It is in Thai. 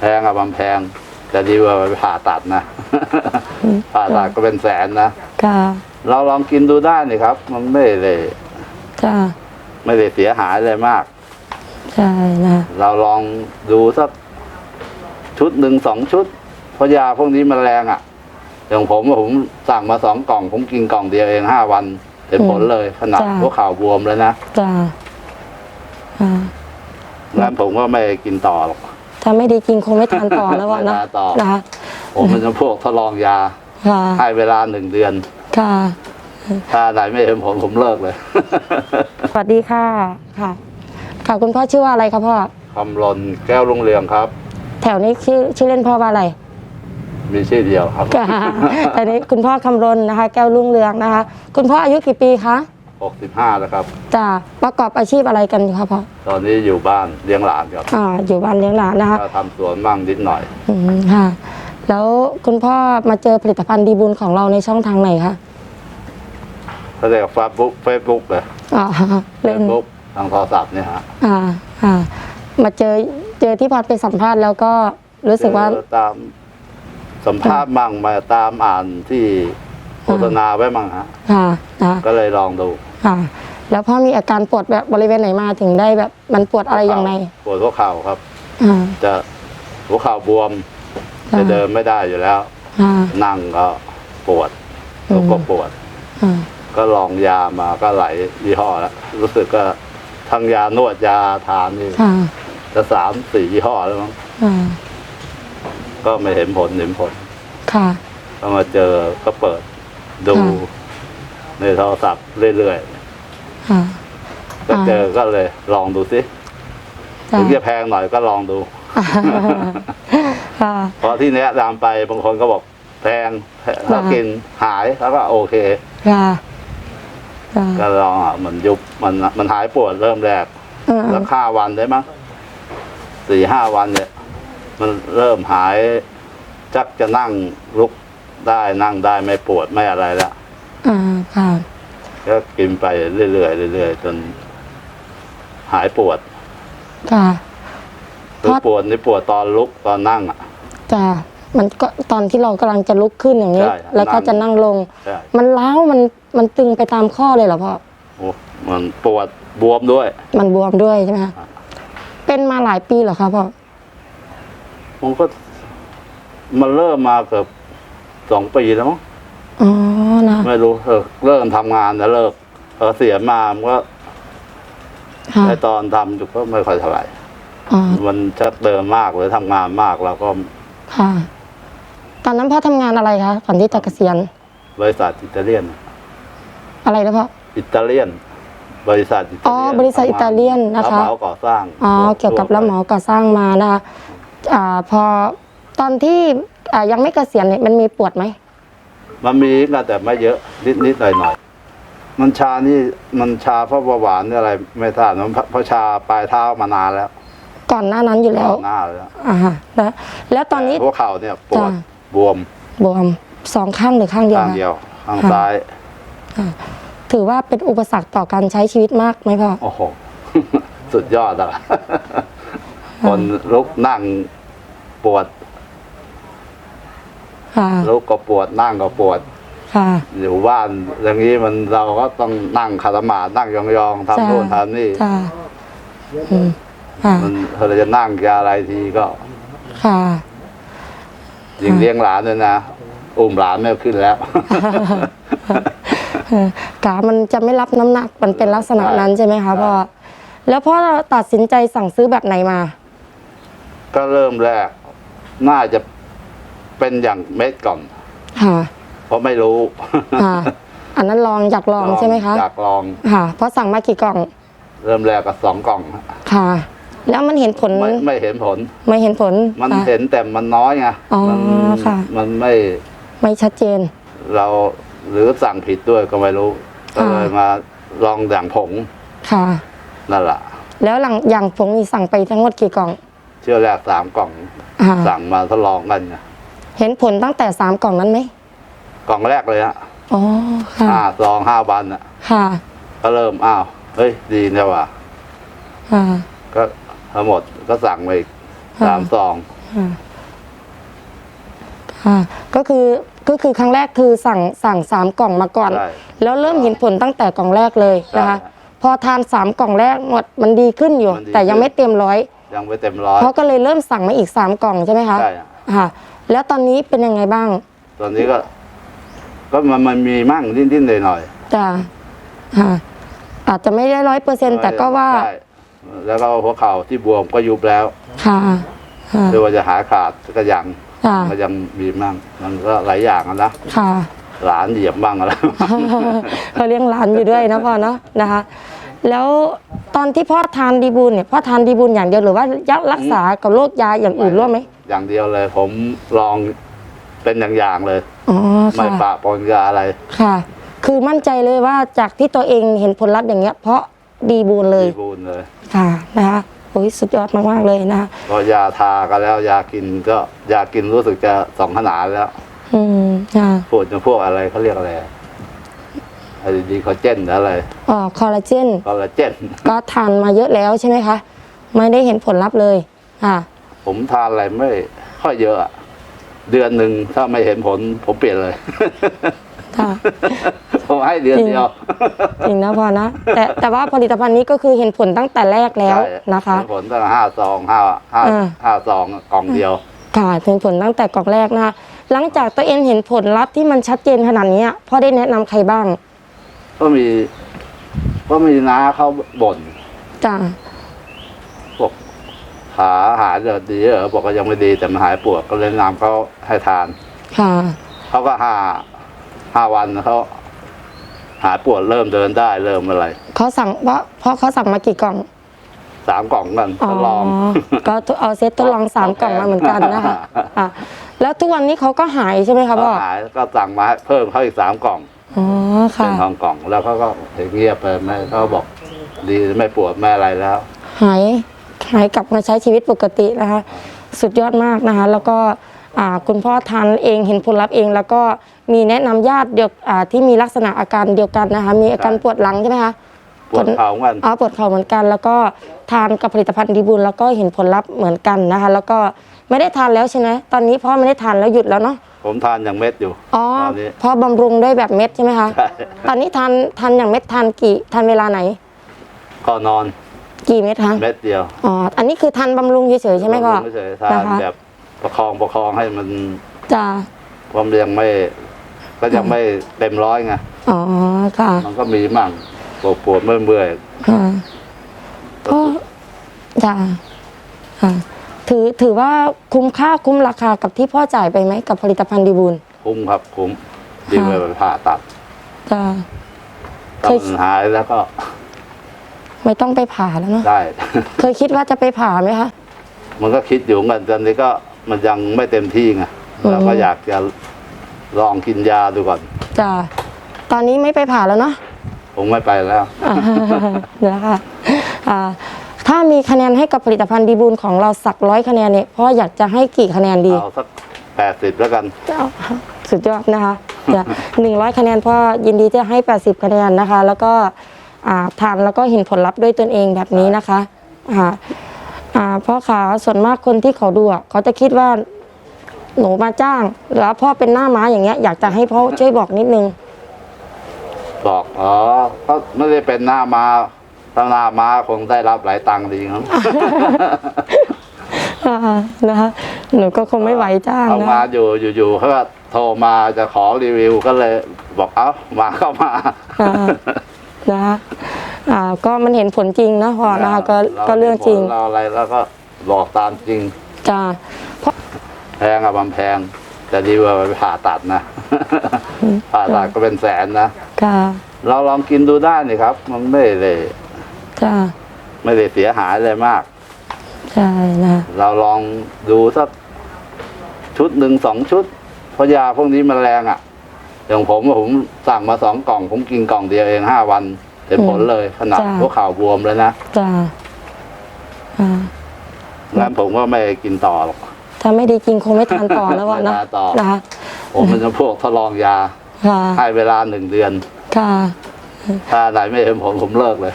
แพงอะมันแพงจะดีกว่าไปผ่าตัดนะ ผ่าตัดก็เป็นแสนนะค่ะเราลองกินดูได้นี่ครับ มันไม่ได้จ้าไม่ได้เสียหายอะไรมาก ใช่นะเราลองดูสักชุดหนึ่งสองชุดเพราะยาพวกนี้มันแรงอะ่ะ อย่างผมอะผมสั่งมาสองกล่อง ผมกินกล่องเดียวเองห้าวันเห็นผลเลยขนาดหัวเข่าบวมเลยนะจ้าอ่างั้นผมก็ไม่กินต่อหรอก ถ้าไม่ดีจริงคงไม่ทานต่อแล้วอะไม่นะทานต่อ นะคะผมเป็นพวกทดลองยา ค่ะให้เวลาหนึ่งเดือน ค่ะถ้าไหนไม่เห็นผลผมเลิกเลย สวัสดีค่ะค่ะค่ะคุณพ่อชื่อว่าอะไรครับพ่อคำลนแก้วรุ่งเรืองครับ แถวนี้ชื่อชื่อเล่นพ่อว่าอะไร มีชื่อเดียวครับ ค่ะแต่นี้คุณพ่อคำรณนะคะ แก้วรุ่งเรืองนะคะ คุณพ่ออายุกี่ปีคะ 65แล้วครับ จะประกอบอาชีพอะไรกันอยู่ครับพ่อตอนนี้อยู่บ้านเลี้ยงหลานครับอ่าอยู่บ้านเลี้ยงหลานนะคะก็ทำสวนบ้างนิดหน่อย อืมค่ะ แล้วคุณพ่อมาเจอผลิตภัณฑ์ดีบุญของเราในช่องทางไหนคะเขาเรียกเฟซบุ๊กเฟซบุ๊กเลยอ่าเฟเล่นซบุ๊กทางโทรศัพท์เนี่ยฮะอ่าอ่ามาเจอเจอที่พอดไปสัมภาษณ์แล้วก็รู้สึกว่า เจอตามสัมภาษณ์มั่งมาตามอ่านที่โฆษณาไว้มั่งฮะ ค่ะนะคะก็เลยลองดู ค่ะ แล้วพ่อมีอาการปวดแบบบริเวณไหนมาถึงได้แบบ มันปวดอะไรอย่างไรปวดหัวเข่าครับ อ่า จะหัวเข่าบวม ค่ะจะเดินไม่ได้อยู่แล้ว อ่า นั่งก็ปวดอืมลุกก็ปวด อ่าก็ลองยามาก็หลายยี่ห้อแล้วรู้สึกก็ทั้งยานวดยาทานนี่ค่ะจะสามสี่ยี่ห้อแล้วมั้งอ่าก็ไม่เห็นผลเห็นผลค่ะ ก็มาเจอก็เปิดดูค่ะ ในโทรศัพท์เรื่อยค่ะ ๆก็เจอก็เลยลองดูสิจ้ะถึงจะแพงหน่อยก็ลองดู ค่ะเพราะที่แนะนำไปบางคนก็บอกแพงถ้ากินหายแล้วก็โอเค ค่ะจ้ะก็ลองอะมันยุบมันมันหายปวดเริ่มแรกอ่าสักห้าวันได้มั้งสี่ห้าวันเนี่ย มันเริ่มหาย จักจะนั่งลุกได้นั่งได้ไม่ปวดไม่อะไรแล้ว อ่าค่ะ ก็กินไปเรื่อยๆเรื่อยๆจนหายปวดค่ะ คือเพราะปวดนี่ปวดตอนลุกตอนนั่งอะ จ้ะมันก็ตอนที่เรากำลังจะลุกขึ้นอย่างนี้ ใช่แล้วก็จะนั่งลง ใช่ มันล้าวมันมันตึงไปตามข้อเลยเหรอพ่อ โอ้มันปวดบวมด้วย มันบวมด้วยใช่ไหมคะเป็นมาหลายปีเหรอคะพ่อมันก็มันเริ่มมาเกือบสองปีแล้วมั้งอ๋อนะ ไม่รู้เออเริ่มทำงานแล้วเลิกเออเสียมามันก็ค่ะในตอนทำอยู่ก็ไม่ค่อยเท่าไหร่อ๋อมันชักเดินมากหรือทำงานมากเราก็ค่ะ ตอนนั้นพ่อทำงานอะไรคะก่อนที่จะเกษียณบริษัทอิตาเลียน อะไรนะพ่อ อิตาเลียน บริษัทอิตาอ๋อเลียนบริษัทอิตาเลียนนะคะ รับเหมาก่อสร้างอ๋อเกี่ยวกับรับเหมาก่อสร้างมานะคะอ่าพอตอนที่อ่ายังไม่เกษียณเนี่ยมันมีปวดไหม มันมีก็แต่ไม่เยอะนิดนิดหน่อยหน่อยๆมันชานี่มันชาเพราะเบาหวานหรืออะไร ไม่ทราบมันเพราะชาปลายเท้ามานานแล้ว ก่อนหน้านั้นอยู่แล้วก่อนหน้าแล้วอ่าฮะแล้วแล้วตอนนี้แหัวเข่าเนี่ยปวดจ้ะบวมบวมสองข้างหรือข้างเดียวข้างคะเดียวข้างค่ะซ้ายถือว่าเป็นอุปสรรคต่อการใช้ชีวิตมากไหมพ่อโอ้โหสุดยอดอะคนลุกนั่งปวด ค่ะลุกก็ปวดนั่งก็ปวดค่ะ อยู่บ้านอย่างนี้มันเราก็ต้องนั่งคาตมาดนั่งยองๆจ้ะทำโน่นทำนี่ค่ะอืมค่ะมันเราจะนั่งยาอะไรทีก็ ค่ะยิงเลี้ยงหลานด้วยนะอุ้มหลานไม่ขึ้นแล้วเออกามันจะไม่รับน้ำหนักมันเป็นลักษณะนั้นใช่ไหมคะพ่อแล้วพ่อตัดสินใจสั่งซื้อแบบไหนมา ก็เริ่มแรก น่าจะ เป็นอย่างเม็ดก่อน ค่ะ เพราะไม่รู้ค่ะ อันนั้นลองอยากลองใช่ไหมคะอยากลองค่ะ เพราะสั่งมากี่กล่อง เริ่มแรกก็สองกล่องค่ะ แล้วมันเห็นผลไม่ไม่เห็นผล ไม่เห็นผล มันค่ะเห็นแต่มันน้อยไงอ๋อมัค่ะ มันไม่ไม่ชัดเจน เราหรือสั่งผิดด้วยก็ไม่รู้ก็เลยมาลองอย่างผงค่ะนั่นแหละแล้วหลังอย่างผงนี่สั่งไปทั้งหมดกี่กล่อง เชื่อแรกสามกล่องอ่าสั่งมาทดลองกันไง เห็นผลตั้งแต่สามกล่องนั้นไหมกล่องแรกเลยฮะอ๋อค่ะห้าซองห้าวันอะ ค่ะก็เริ่มอ้าวเฮ้ยดีเนี่ยว่ะค่ะก็ทั้งหมดก็สั่งมาอีกค่ะสามซองอค่ะค่ะก็คือก็คือครั้งแรกคือสั่งสั่งสามกล่องมาก่อนใช่แล้วเริ่มเห็นผลตั้งแต่กล่องแรกเลยนะคะ ใช่พอทานสามกล่องแรกหมดมันดีขึ้นอยู่ มันดีแต่ยังไม่เต็มร้อยยังไม่เต็มร้อยเพราะก็เลยเริ่มสั่งมาอีกสามกล่องใช่ไหมคะ ใช่อะค่ะ แล้วตอนนี้เป็นยังไงบ้าง ตอนนี้ก็ ก็มันมันมีมั่งดิ้นๆหน่อยจ้ะค่ะ อาจจะไม่ได้ร้อยเปอร์เซ็นๆแต่ก็ว่า ใช่แล้วก็หัวเข่าที่บวมก็ยุบแล้วค่ะค่ะหรือว่าจะหาขาดก็ยังค่ะก็ยังมีมั่งมันก็หลายอย่างอะนะค่ะ หลานเหยียบบ้างอะไรบ้าง เขาเลี้ยงหลานอยู่ด้วยนะพ่อเนาะนะคะ แล้วตอนที่พ่อทานดีบูลเนี่ยพ่อทานดีบูลอย่างเดียวหรือว่ายักรักษากับโรคยาอย่างอื่นร่วมไหม อย่างเดียวเลย ผมลองเป็นอย่างๆเลย อ๋อไม่ค่ะปะปนยาอะไรค่ะ คือมั่นใจเลยว่าจากที่ตัวเองเห็นผลลัพธ์อย่างเงี้ย เพราะดีบูลเลยดีบูนเลยค่ะนะคะโอ้ยสุดยอดมากๆเลยนะคะก็ยาทากันแล้วยากินก็ยากินรู้สึกจะสองขนาดแล้วอืมค่ะพวกจะพวกอะไรเขาเรียกอะไรไอ้ดีคอเจนหรืออะไรอ๋อคอลลาเจน คอลลาเจนก็ทานมาเยอะแล้วใช่ไหมคะ ไม่ได้เห็นผลลัพธ์เลยค่ะ ผมทานอะไรไม่ค่อยเยอะอะ เดือนหนึ่งถ้าไม่เห็นผล ผมเปลี่ยนเลยค่ะผมให้เดือนเดียวจริงนะพอนะแต่แต่ว่าผลิตภัณฑ์นี้ก็คือเห็นผลตั้งแต่แรกแล้วใช่นะคะเห็นผลตั้งห้าซองห้าห้าอ่าห้าซองกล่องเดียว ค่ะเป็นผลตั้งแต่กล่องแรกนะคะหลังจากตัวเองเห็นผลลัพธ์ที่มันชัดเจนขนาดนี้พ่อได้แนะนำใครบ้าง ก็มี ก็มีน้าเขาบ่นจ้าบอก ขาหายจะดีเหรอบอกว่ายังไม่ดีแต่มันหายปวดก็เลยนำเขาให้ทานค่ะเขาก็ห้าห้าวันเขาหายปวดเริ่มเดินได้เริ่มอะไรเขาสั่งเพราะเพราะเขาสั่งมากี่กล่องสามกล่องกันทดลองก็เอาเซตทดลองสามกล่องมาเหมือนกันนะคะอะแล้วทุกวันนี้เขาก็หายใช่ไหมคะเขาพ่อหายก็สั่งมาให้เพิ่มเขาอีกสามกล่องอ๋อเป็ค่ะนทองกล่องแล้วเขาก็เงียบไปไม่เขาบอกดีไม่ปวดไม่อะไรแล้ว หาย หายกลับมาใช้ชีวิตปกตินะคะ สุดยอดมากนะคะ แล้วก็อ่าคุณพ่อทานเองเห็นผลลัพธ์เอง แล้วก็มีแนะนำญาติเดียวอ่าที่มีลักษณะอาการเดียวกันนะคะ มีอาการใช่ปวดหลังใช่ไหมคะปวดเข่าเหมือนกันอ๋อปวดเข่าเหมือนกัน แล้วก็ทานกับผลิตภัณฑ์ดีบุญแล้วก็เห็นผลลัพธ์เหมือนกันนะคะ แล้วก็ไม่ได้ทานแล้วใช่ไหมตอนนี้พ่อไม่ได้ทานแล้วหยุดแล้วเนาะผมทานอย่างเม็ดอยู่อ๋อตอนนี้พ่อบำรุงด้วยแบบเม็ดใช่ไหมคะใช่ตอนนี้ทานทานอย่างเม็ดทานกี่ทานเวลาไหนก็นอน กี่เม็ดคะเม็ดเดียวอ๋ออันนี้คือทานบำรุงเฉยๆใช่ไหมพ่อไม่ใช่ทานนะคะแบบประคองประคองให้มันจ้าความนยังไม่ ก็ยังไม่เต็มร้อยไงอ๋อค่ะมันก็มีมั่งปวดปวดเมื่อยเมื่อยค่ะก็จ้าค่ะถือถือว่าคุ้มค่าคุ้มราคากับที่พ่อจ่ายไปไหมกับผลิตภัณฑ์ดีบุญคุ้มครับคุ้มดีกว่าไปผ่าตัดจ้าถ้าเคยมันหายแล้วก็ ไม่ต้องไปผ่าแล้วเนาะได้ เคยคิดว่าจะไปผ่าไหมคะ มันก็คิดอยู่เหมือนกันตอนนี้ก็มันยังไม่เต็มที่ไงอืม เราก็อยากจะลองกินยาดูก่อนจ้าตอนนี้ไม่ไปผ่าแล้วเนาะผมไม่ไปแล้ว อ่าเดี๋ยวนะคะอ่าถ้ามีคะแนนให้กับผลิตภัณฑ์ดีบูลของเราสักร้อยคะแนนเนี่ยพ่ออยากจะให้กี่คะแนนดีเอาสักแปดสิบแล้วกัน เอาสุดยอดนะคะจะหนึ่งร้อยคะแนนพ่อยินดีจะให้แปดสิบคะแนนนะคะ แล้วก็อ่า ทานแล้วก็เห็นผลลัพธ์ด้วยตนเองแบบนี้นะคะอ่าอ่าพ่อขาส่วนมากคนที่เขาดูอะเขาจะคิดว่าหนูมาจ้าง แล้วพ่อเป็นหน้าม้าอย่างเงี้ย อยากจะให้พ่อช่วยบอกนิดนึง บอกอ๋อก็ไม่ได้เป็นหน้ามาถ้าหน้ามาคงได้รับหลายตังค์ดีครับอ่านะคะหนูก็คงไม่ไหวจ้างเอานะมาอยู่อยู่ๆเขาก็โทรมาจะขอรีวิวก็เลยบอกเอ้ามาเข้ามาอ่า นะคะอ่าก็มันเห็นผลจริงนะพ่อนะคะก็าก็เรื่องจริงเราอะไรแล้วก็บอกตามจริงจ้าแพงอะมันแพงแต่ดีกว่าไปผ่าตัดนะผ่าตัดก็เป็นแสนนะค่ะเราลองกินดูได้นี่ครับ มันไม่ได้จ้าไม่ได้เสียหายอะไรมากใช่นะเราลองดูสักชุดหนึ่งสองชุดเพราะยาพวกนี้มันแรงอะ่ะ อย่างผมอะผมสั่งมาสองกล่องผมกินกล่องเดียวเองห้าวันเห็นผลเลยขนาดหัวเข่าบวมเลยนะจ้าอ่า งั้นผมก็ไม่กินต่อหรอก ถ้าไม่ดีจริงคงไม่ทานต่อแล้วอะไม่นะทานต่อ นะคะผมมันจะพวกทดลองยาค่ะให้เวลาหนึ่งเดือน ค่ะ ถ้าไหนไม่เห็นผลผมเลิกเลย